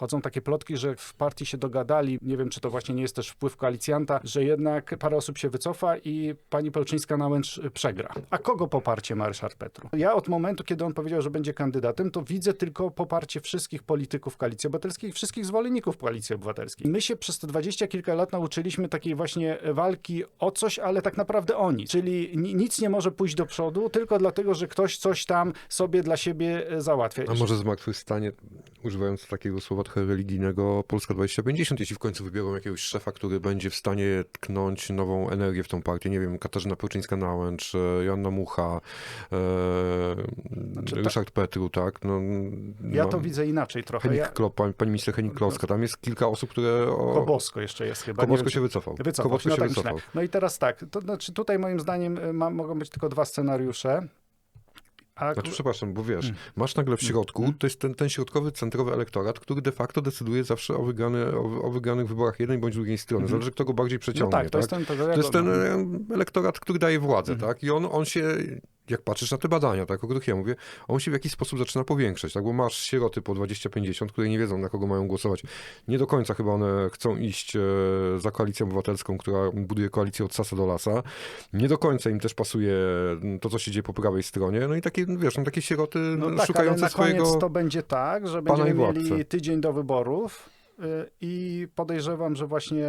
chodzą takie plotki, że w partii się dogadali, nie wiem, czy to właśnie nie jest też wpływ koalicjanta, że jednak parę osób się wycofa i pani Pelczyńska-Nałęcz przegra. A kogo poparcie ma Ryszard Petru? Ja od momentu, kiedy on powiedział, że będzie kandydatem, to widzę tylko poparcie wszystkich polityków Koalicji Obywatelskiej, wszystkich zwolenników Koalicji Obywatelskiej. My się przez te dwadzieścia kilka lat nauczyliśmy takiej właśnie walki o coś, ale tak naprawdę o nic. Czyli ni- nic nie może pójść do przodu tylko dlatego, że ktoś coś tam sobie dla siebie e, załatwia. A może zmartwychwstanie, używając takiego słowa trochę religijnego, Polska 2050, jeśli w końcu wybiorą jakiegoś szefa, który będzie w stanie tknąć nową energię w tą partię, nie wiem, Katarzyna Pełczyńska-Nałęcz, e, Joanna Mucha, e, ta- Ryszard Petru, tak? No, Ja no, to widzę inaczej trochę. Henik Ja, Klop, pani, pani minister Henik Klowska, tam jest kilka osób, które... O, Kobosko jeszcze jest chyba. Kobosko wiem, się wycofał. Wycofał. Kobosko no, się tak wycofał. myślę. no i teraz tak, to znaczy tutaj moim zdaniem y, ma, mogą być tylko dwa scenariusze. A, Znaczy, przepraszam, bo wiesz, Mm. masz nagle w środku, Mm. to jest ten, ten środkowy, centrowy elektorat, który de facto decyduje zawsze o, wygrany, o, o wygranych wyborach jednej bądź drugiej strony. Mhm. Zależy, kto go bardziej no przeciągnie. tak, to jest ten, to, To jest ten e, elektorat, który daje władzę, Mhm. tak? I on, on się, jak patrzysz na te badania, tak, o których ja mówię, on się w jakiś sposób zaczyna powiększać, tak? Bo masz sieroty po 20-50, które nie wiedzą, na kogo mają głosować. Nie do końca chyba one chcą iść e, za koalicją obywatelską, która buduje koalicję od sasa do lasa. Nie do końca im też pasuje to, co się dzieje po prawej stronie. No i takie, wiesz, no, takie sieroty No tak, ale szukające na swojego... koniec to będzie tak, że będziemy mieli tydzień do wyborów i podejrzewam, że właśnie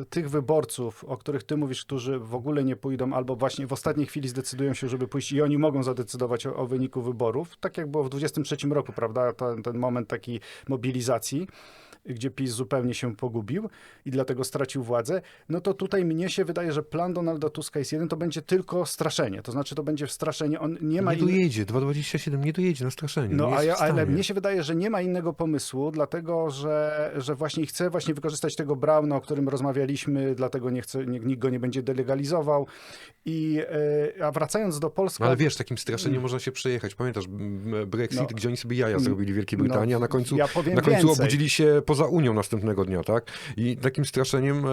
y, tych wyborców, o których ty mówisz, którzy w ogóle nie pójdą albo właśnie w ostatniej chwili zdecydują się, żeby pójść i oni mogą zadecydować o, o wyniku wyborów, tak jak było w 23 roku, prawda, ten, ten moment takiej mobilizacji, gdzie PiS zupełnie się pogubił i dlatego stracił władzę, no to tutaj mnie się wydaje, że plan Donalda Tuska jest jeden, to będzie tylko straszenie, to znaczy to będzie straszenie, on nie ma Nie dojedzie, 2,27 nie dojedzie na straszenie. no, a ja, ale mnie się wydaje, że nie ma innego pomysłu, dlatego że, że właśnie chce właśnie wykorzystać tego Brauna, o którym rozmawialiśmy, dlatego nie chce, nikt go nie będzie delegalizował. I, e, a wracając do Polski. No ale wiesz, takim straszeniem można się przejechać. Pamiętasz Brexit, No. gdzie oni sobie jaja Mm, zrobili w Wielkiej no, Brytanii, a na końcu, ja na końcu więcej. obudzili się poza Unią następnego dnia, tak? I takim straszeniem e,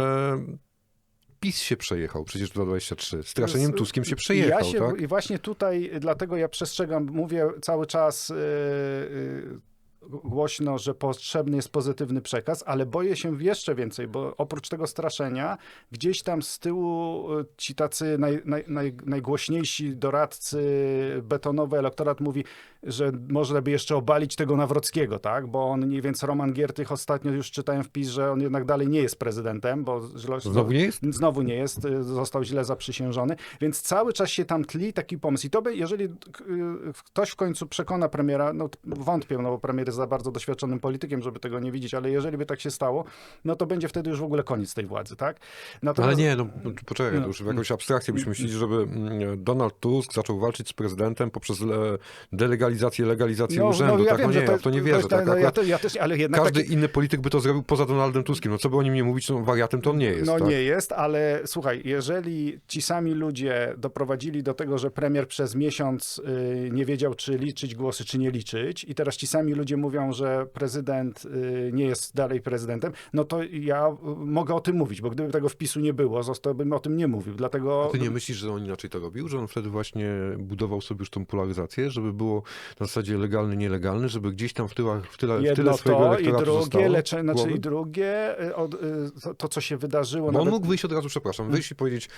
PiS się przejechał, przecież 2023. Straszeniem Tuskiem się przejechał, ja się, tak? I właśnie tutaj, dlatego ja przestrzegam, mówię cały czas yy, yy, głośno, że potrzebny jest pozytywny przekaz, ale boję się jeszcze więcej, bo oprócz tego straszenia, gdzieś tam z tyłu yy, ci tacy naj, naj, naj, najgłośniejsi doradcy, betonowy elektorat mówi, że można by jeszcze obalić tego Nawrockiego, tak? Bo on, nie, więc Roman Giertych ostatnio już czytałem wpis, że on jednak dalej nie jest prezydentem, bo źle- Znowu nie jest? Znowu nie jest, y, został źle zaprzysiężony, więc cały czas się tam tli taki pomysł. I to by, jeżeli y, ktoś w końcu przekona premiera, no wątpię, no bo premier jest za bardzo doświadczonym politykiem, żeby tego nie widzieć, ale jeżeli by tak się stało, no to będzie wtedy już w ogóle koniec tej władzy, tak? Ale Natomiast, nie, no poczekaj, No. to już w jakąś abstrakcję byśmy myśleli, żeby mm, Donald Tusk zaczął walczyć z prezydentem poprzez le, delegalizację, legalizację urzędu. tak? no nie, ja w to nie wierzę. tak? no, ja, to, ja też, ale jednak każdy taki, inny polityk by to zrobił poza Donaldem Tuskiem. No co by o nim nie mówić, no wariatem to on nie jest. No tak? nie jest, ale słuchaj, jeżeli ci sami ludzie doprowadzili do tego, że premier przez miesiąc y, nie wiedział, czy liczyć głosy, czy nie liczyć, i teraz ci sami ludzie mówią, że prezydent y, nie jest dalej prezydentem, no to ja y, mogę o tym mówić, bo gdyby tego wpisu nie było, zostałbym o tym nie mówił. Dlatego. A ty nie myślisz, że on inaczej to robił? Że on wtedy właśnie budował sobie już tą polaryzację, żeby było na zasadzie legalny, nielegalny, żeby gdzieś tam w tyle, w tyle, w Jedno tyle swojego to i drugie, lecze, znaczy i drugie, y, to, to, co się wydarzyło. Bo on nawet- mógł wyjść od razu, przepraszam, wyjść i powiedzieć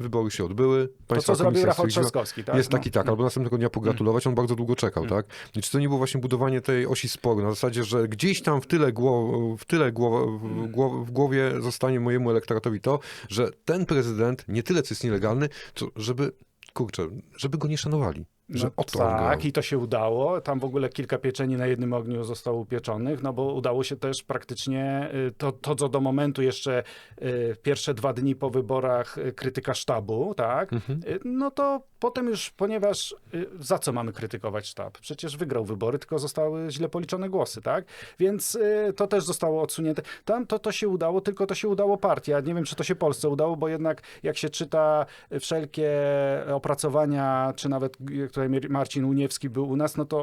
wybory się odbyły, to, państwa co zrobił Rafał Trzaskowski, tak? jest No. taki tak, albo następnego dnia pogratulować, on bardzo długo czekał, Mm. tak? I czy to nie było właśnie budowanie tej osi sporu, na zasadzie, że gdzieś tam w tyle, gło, w, tyle gło, w, gło, w głowie zostanie mojemu elektoratowi to, że ten prezydent nie tyle, co jest nielegalny, co żeby, kurczę, żeby go nie szanowali. Że No, o to on tak, i to się udało. Tam w ogóle kilka pieczeni na jednym ogniu zostało upieczonych, no bo udało się też praktycznie y, to, to co do momentu jeszcze y, pierwsze dwa dni po wyborach y, krytyka sztabu, tak, Mhm. no to potem już, ponieważ za co mamy krytykować sztab? Przecież wygrał wybory, tylko zostały źle policzone głosy, tak? Więc to też zostało odsunięte. Tam to, to się udało, tylko to się udało partii. Ja nie wiem, czy to się Polsce udało, bo jednak jak się czyta wszelkie opracowania, czy nawet jak Mir- Marcin Uniewski był u nas, no to,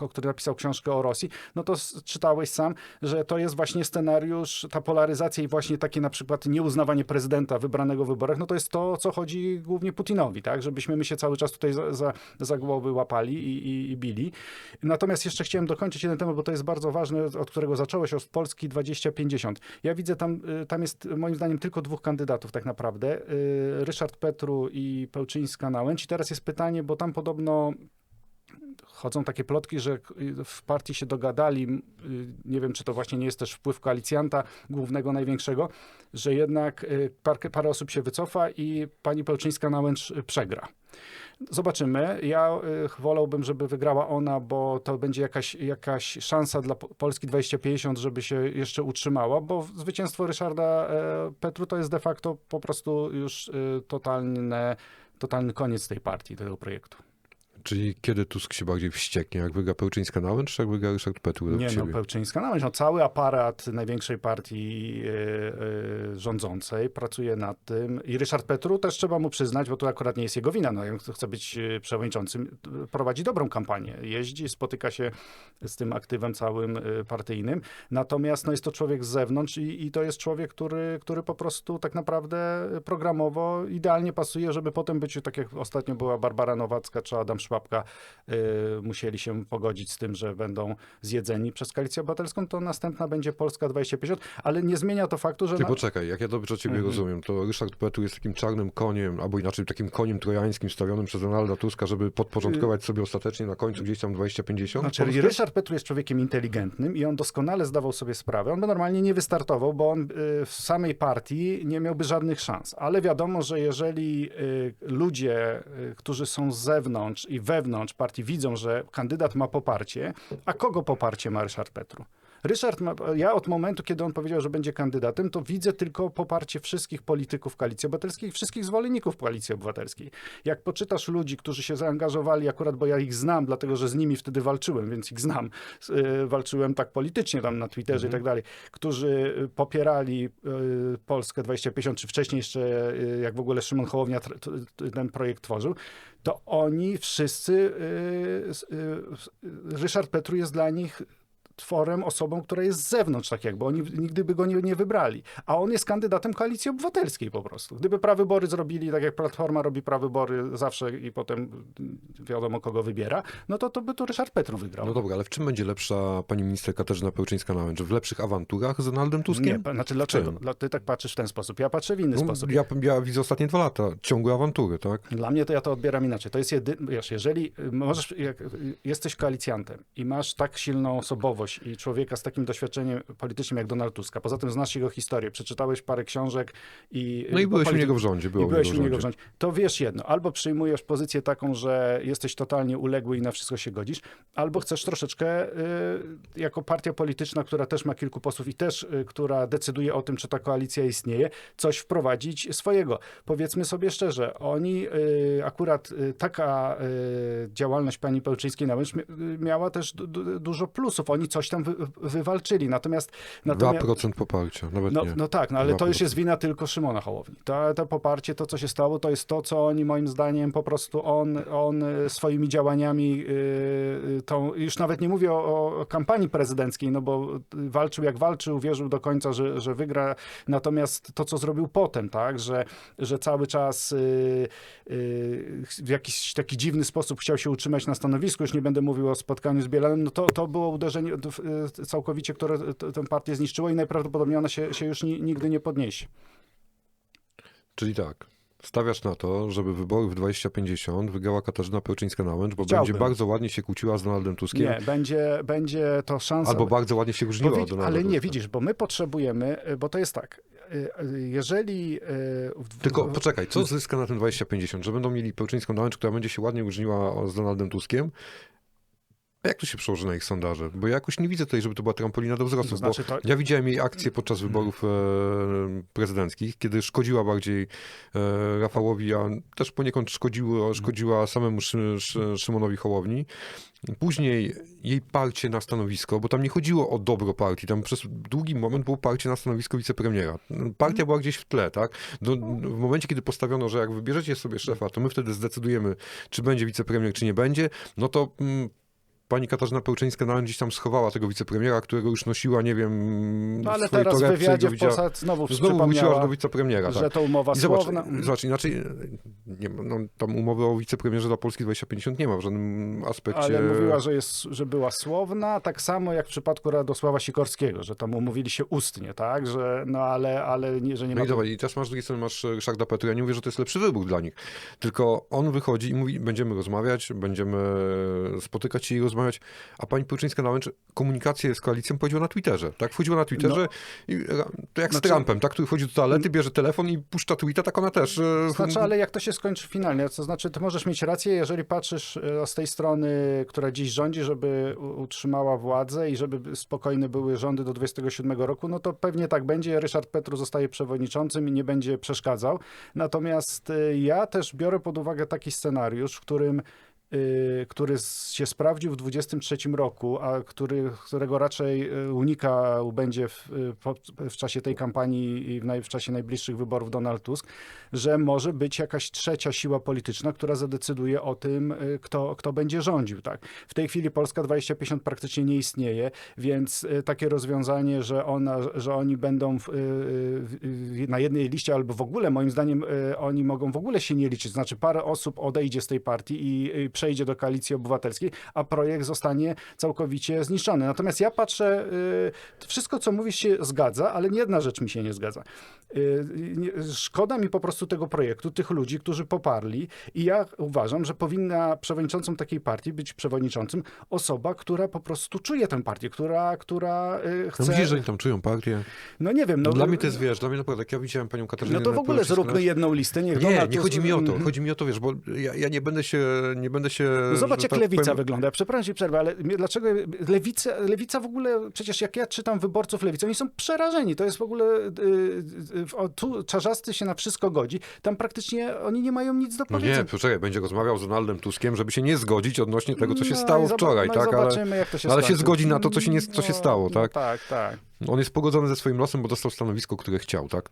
o, który napisał książkę o Rosji, no to czytałeś sam, że to jest właśnie scenariusz, ta polaryzacja i właśnie takie na przykład nieuznawanie prezydenta wybranego w wyborach, no to jest to, co chodzi głównie Putinowi, tak, żebyśmy my się cały czas tutaj za, za, za głowy łapali i, i, i bili. Natomiast jeszcze chciałem dokończyć jeden temat, bo to jest bardzo ważny, od którego zacząłeś, od Polski 2050. Ja widzę tam, y, tam jest moim zdaniem tylko dwóch kandydatów tak naprawdę, y, Ryszard Petru i Pełczyńska Nałęcz. I teraz jest pytanie, bo tam podobno chodzą takie plotki, że w partii się dogadali, y, nie wiem, czy to właśnie nie jest też wpływ koalicjanta głównego, największego, że jednak y, parę, parę osób się wycofa i pani Pełczyńska Nałęcz y, przegra. Zobaczymy. Ja wolałbym, żeby wygrała ona, bo to będzie jakaś, jakaś szansa dla Po- Polski 2050, żeby się jeszcze utrzymała, bo zwycięstwo Ryszarda e, Petru to jest de facto po prostu już totalne, totalny koniec tej partii, tego projektu. Czyli kiedy Tusk się bardziej wścieknie? Jak wygra Pełczyńska Nałęcz, czy jak wygra Ryszard Petru do Nie no? Pełczyńska. No, no, cały aparat największej partii e, e, rządzącej pracuje nad tym. I Ryszard Petru też trzeba mu przyznać, bo to akurat nie jest jego wina. No, jak chce być e, przewodniczącym, prowadzi dobrą kampanię. Jeździ, spotyka się z tym aktywem całym partyjnym. Natomiast no, jest to człowiek z zewnątrz i, i to jest człowiek, który, który po prostu tak naprawdę programowo idealnie pasuje, żeby potem być, tak jak ostatnio była Barbara Nowacka czy Adam Szłapka, y, musieli się pogodzić z tym, że będą zjedzeni przez Koalicję Obywatelską, to następna będzie Polska 2050, ale nie zmienia to faktu, że... Ty na- poczekaj, jak ja dobrze ciebie Mhm. rozumiem, to Ryszard Petru jest takim czarnym koniem, albo inaczej takim koniem trojańskim stawionym przez Donalda Tuska, żeby podporządkować sobie ostatecznie na końcu gdzieś tam 2050? Znaczy, Polskę? Ryszard Petru jest człowiekiem inteligentnym i on doskonale zdawał sobie sprawę. On by normalnie nie wystartował, bo on y, w samej partii nie miałby żadnych szans. Ale wiadomo, że jeżeli y, ludzie, y, którzy są z zewnątrz i wewnątrz partii widzą, że kandydat ma poparcie, a kogo poparcie ma Ryszard Petru? Ryszard, ma, ja od momentu, kiedy on powiedział, że będzie kandydatem, to widzę tylko poparcie wszystkich polityków Koalicji Obywatelskiej wszystkich zwolenników Koalicji Obywatelskiej. Jak poczytasz ludzi, którzy się zaangażowali, akurat bo ja ich znam, dlatego że z nimi wtedy walczyłem, więc ich znam. Y, Walczyłem tak politycznie tam na Twitterze i tak dalej, którzy y, popierali y, Polskę 2050, czy wcześniej jeszcze, jak w ogóle Szymon Hołownia ten projekt tworzył, to oni wszyscy, Ryszard Petru jest dla nich tworem, osobą, która jest z zewnątrz, tak jakby. Oni nigdy by go nie, nie wybrali. A on jest kandydatem koalicji obywatelskiej po prostu. Gdyby prawybory zrobili, tak jak Platforma robi prawybory zawsze i potem wiadomo, kogo wybiera, no to, to by to Ryszard Petru wygrał. No dobra, ale w czym będzie lepsza pani minister Katarzyna Pełczyńska-Nałęcz? W lepszych awanturach z Donaldem Tuskiem? nie, znaczy dlaczego? Dla- Ty tak patrzysz w ten sposób. Ja patrzę w inny No, sposób. ja, ja widzę ostatnie dwa lata ciągłe awantury, tak? Dla mnie to ja to odbieram inaczej. To jest jedy... wiesz, jeżeli y, możesz, jak y, jesteś koalicjantem i masz tak silną osobowość i człowieka z takim doświadczeniem politycznym jak Donald Tusk, a poza tym znasz jego historię, przeczytałeś parę książek i... No i byłeś u niego w rządzie. I Było byłeś u niego w rządzie. To wiesz jedno, albo przyjmujesz pozycję taką, że jesteś totalnie uległy i na wszystko się godzisz, albo chcesz troszeczkę y, jako partia polityczna, która też ma kilku posłów i też, y, która decyduje o tym, czy ta koalicja istnieje, coś wprowadzić swojego. Powiedzmy sobie szczerze, oni y, akurat y, taka y, działalność pani Pełczyńskiej na y, miała też du, du, dużo plusów. Oni coś tam wy, wywalczyli. Natomiast, natomiast 2% poparcia, nawet no, nie. no tak, no ale to już 2%. jest wina tylko Szymona Hołowni. To, to poparcie, to co się stało, to jest to, co oni moim zdaniem po prostu on, on y, swoimi działaniami, y, y, tą, już nawet nie mówię o, o kampanii prezydenckiej, no bo walczył jak walczył, wierzył do końca, że, że wygra, natomiast to, co zrobił potem, tak, że, że cały czas y, y, w jakiś taki dziwny sposób chciał się utrzymać na stanowisku, już nie będę mówił o spotkaniu z Bielanem, no to, to było uderzenie y, całkowicie, które tę partię zniszczyło i najprawdopodobniej ona się, się już ni, nigdy nie podniesie. Czyli tak, stawiasz na to, żeby wybory w 2050 wygrała Katarzyna Pełczyńska-Nałęcz, bo Chciałbym. będzie bardzo ładnie się kłóciła z Donaldem Tuskiem, Nie, będzie, będzie to szansa. albo bardzo ładnie się różniła od Donalda ale nie, Tuska. widzisz, bo my potrzebujemy, y, bo to jest tak, y, jeżeli... w- Tylko poczekaj, co zyska na tym 2050? Że będą mieli Pełczyńską Nałęcz, która będzie się ładnie różniła z Donaldem Tuskiem? A jak to się przełoży na ich sondaże? Bo ja jakoś nie widzę tutaj, żeby to była trampolina do wzrostu. To znaczy bo to- ja widziałem jej akcję podczas wyborów e, prezydenckich, kiedy szkodziła bardziej e, Rafałowi, a też poniekąd szkodziło, szkodziła samemu Szy, Szy, Szymonowi Hołowni. Później jej parcie na stanowisko, bo tam nie chodziło o dobro partii, tam przez długi moment było parcie na stanowisko wicepremiera. Partia była gdzieś w tle, tak? Do, w momencie, kiedy postawiono, że jak wybierzecie sobie szefa, to my wtedy zdecydujemy, czy będzie wicepremier, czy nie będzie, no to mm, pani Katarzyna Pełczyńska nawet gdzieś tam schowała tego wicepremiera, którego już nosiła, nie wiem, No ale swojej teraz w torebce wywiadzie w Polsat znowu Znowu wróciła do wicepremiera, że tak. to umowa I zobacz, słowna. zobacz, inaczej, nie, no, tam umowy o wicepremierze dla Polski 2050 nie ma w żadnym aspekcie. Ale mówiła, że, jest, że była słowna, tak samo jak w przypadku Radosława Sikorskiego, że tam umówili się ustnie, tak? Że, no ale, ale nie, że nie No ma... i dobra, i teraz masz z drugiej strony masz Ryszarda Petru. Ja nie mówię, że to jest lepszy wybór dla nich. Tylko on wychodzi i mówi, będziemy rozmawiać, będziemy spotykać się i rozmawiać. A pani Pełczyńska-Nałęcz komunikację z koalicją powiedziała na Twitterze. Tak, wchodziła na Twitterze i e, to jak Znaczy- z Trumpem, tak, który wchodzi do toalety, bierze telefon i puszcza tweeta, tak ona też. e, Znaczy, ale jak to się skończy finalnie? To znaczy, ty możesz mieć rację, jeżeli patrzysz e, z tej strony, która dziś rządzi, żeby utrzymała władzę i żeby spokojne były rządy do 27 roku, no to pewnie tak będzie. Ryszard Petru zostaje przewodniczącym i nie będzie przeszkadzał. Natomiast ja też biorę pod uwagę taki scenariusz, w którym który s- się sprawdził w 23 roku, a który, którego raczej y, unikał będzie w, y, w czasie tej kampanii i w, naj, w czasie najbliższych wyborów Donald Tusk, że może być jakaś trzecia siła polityczna, która zadecyduje o tym, y, kto, kto będzie rządził. Tak? W tej chwili Polska 2050 praktycznie nie istnieje, więc y, takie rozwiązanie, że, ona, że oni będą w, y, y, y, na jednej liście, albo w ogóle, moim zdaniem, y, oni mogą w ogóle się nie liczyć. Znaczy, parę osób odejdzie z tej partii i y, przejdzie do koalicji obywatelskiej, a projekt zostanie całkowicie zniszczony. Natomiast ja patrzę, y, wszystko, co mówisz, się zgadza, ale jedna rzecz mi się nie zgadza. Y, nie- Szkoda mi po prostu tego projektu, tych ludzi, którzy poparli i ja uważam, że powinna przewodniczącą takiej partii być przewodniczącym osoba, która po prostu czuje tę partię, która, która y, No chce... widzisz, że oni tam czują partię. No nie wiem, no... dla mnie to jest, wiesz, dla mnie naprawdę, jak ja widziałem panią Katarzynę No to w ogóle zróbmy jedną listę, niech Nie, Donald nie chodzi mi o to. Chodzi mi o to, wiesz, bo ja, ja nie będę się, nie będę się... Zobacz, że jak tak lewica powiem- wygląda. Przepraszam ci przerwę, ale dlaczego lewica, lewica w ogóle, przecież jak ja czytam wyborców lewicy, oni są przerażeni. To jest w ogóle, y, y, o, tu Czarzasty się na wszystko godzi. Tam praktycznie oni nie mają nic do No powiedzenia. nie, poczekaj, będzie rozmawiał z Donaldem Tuskiem, żeby się nie zgodzić odnośnie tego, co się No stało wczoraj, no tak? Ale Zobaczymy, jak to się ale się skończy. zgodzi na to, co się nie- co się No, stało, tak? No, tak, tak. On jest pogodzony ze swoim losem, bo dostał stanowisko, które chciał, tak?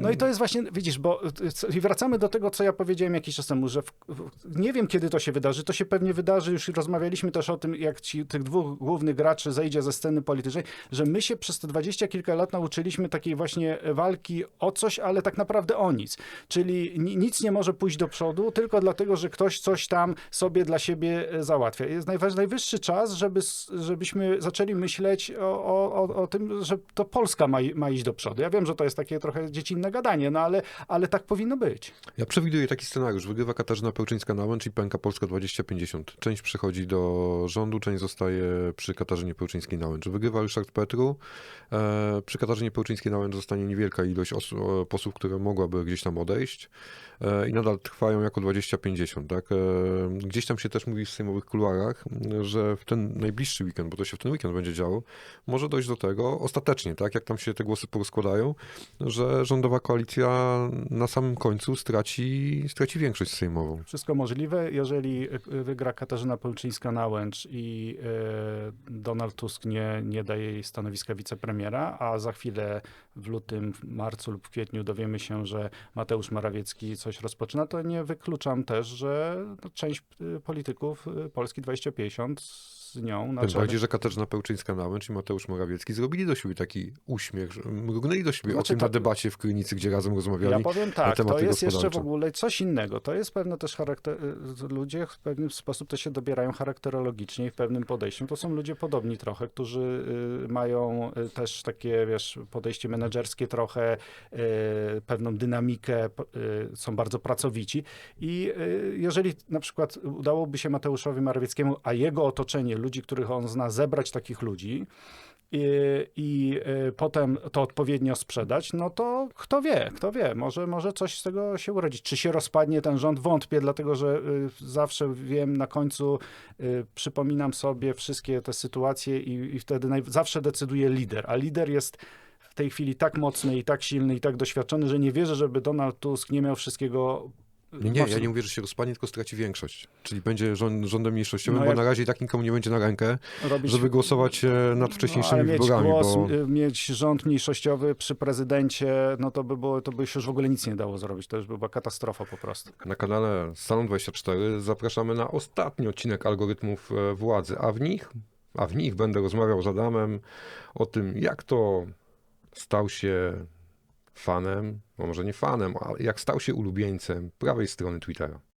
No i to jest właśnie, widzisz, bo y, co- i wracamy do tego, co ja powiedziałem jakiś czas temu, że w, w, nie wiem, kiedy to się wydarzy. To się pewnie wydarzy, już rozmawialiśmy też o tym, jak ci, tych dwóch głównych graczy zejdzie ze sceny politycznej, że my się przez te dwadzieścia kilka lat nauczyliśmy takiej właśnie walki o coś, ale tak naprawdę o nic. Czyli ni, nic nie może pójść do przodu, tylko dlatego, że ktoś coś tam sobie dla siebie e, załatwia. Jest najwyższy czas, żeby, żebyśmy zaczęli myśleć o, o, o tym, że to Polska ma, ma iść do przodu. Ja wiem, że to jest takie trochę dziecinne gadanie, no ale, ale tak powinno być. Ja przewiduję taki scenariusz. Wygrywa Katarzyna Pełczyńska-Nałęcz i pęka Polska 2050. Część przychodzi do rządu, część zostaje przy Katarzynie Pełczyńskiej-Nałęcz. Wygrywa Ryszard Petru. E, przy Katarzynie Pełczyńskiej-Nałęcz zostanie niewielka ilość osu- e, posłów, które mogłaby gdzieś tam odejść. E, I nadal trwają jako 2050. Tak? E, gdzieś tam się też mówi w sejmowych kuluarach, że w ten najbliższy weekend, bo to się w ten weekend będzie działo, może dojść do tego ostatecznie, tak jak tam się te głosy porozkładają, że rządowa koalicja na samym końcu straci, straci większość sejmową. Wszystko możliwe, jeżeli e, wygra Katarzyna Pełczyńska-Nałęcz i e, Donald Tusk nie, nie daje jej stanowiska wicepremiera, a za chwilę w lutym, w marcu lub w kwietniu dowiemy się, że Mateusz Morawiecki coś rozpoczyna, to nie wykluczam też, że no, część e, polityków Polski 2050 z nią na Tym bardziej, że Katarzyna Pełczyńska-Nałęcz i Mateusz Morawiecki zrobili do siebie taki uśmiech, że mrugnęli do siebie Znaczy okiem to- na debacie w Krynicy, gdzie razem rozmawiali. Ja powiem tak, to jest jeszcze w ogóle coś innego. To jest pewne też charakter... y, Ludzie w pewien sposób też się dobierają charakterologicznie i w pewnym podejściu. To są ludzie podobni trochę, którzy y, mają y, też takie, wiesz, podejście menedżerskie trochę, pewną dynamikę, są bardzo pracowici i jeżeli na przykład udałoby się Mateuszowi Morawieckiemu, a jego otoczenie, ludzi, których on zna, zebrać takich ludzi, i, i y, potem to odpowiednio sprzedać, no to kto wie, kto wie, może, może coś z tego się urodzić. Czy się rozpadnie ten rząd? Wątpię, dlatego że y, zawsze wiem na końcu, y, przypominam sobie wszystkie te sytuacje i, i wtedy naj, zawsze decyduje lider, a lider jest w tej chwili tak mocny i tak silny i tak doświadczony, że nie wierzę, żeby Donald Tusk nie miał wszystkiego. Nie, nie, ja nie mówię, że się rozpadnie, tylko straci większość. Czyli będzie rząd, rządem mniejszościowym, No bo na razie tak nikomu nie będzie na rękę, robić żeby głosować e, nad No, wcześniejszymi mieć wyborami. głos, bo... mieć rząd mniejszościowy przy prezydencie, no to by było, to by się już w ogóle nic nie dało zrobić. To już by była katastrofa po prostu. Na kanale Salon 24 zapraszamy na ostatni odcinek algorytmów e, władzy, a w nich, a w nich będę rozmawiał z Adamem o tym, jak to stał się fanem, może nie fanem, ale jak stał się ulubieńcem prawej strony Twittera.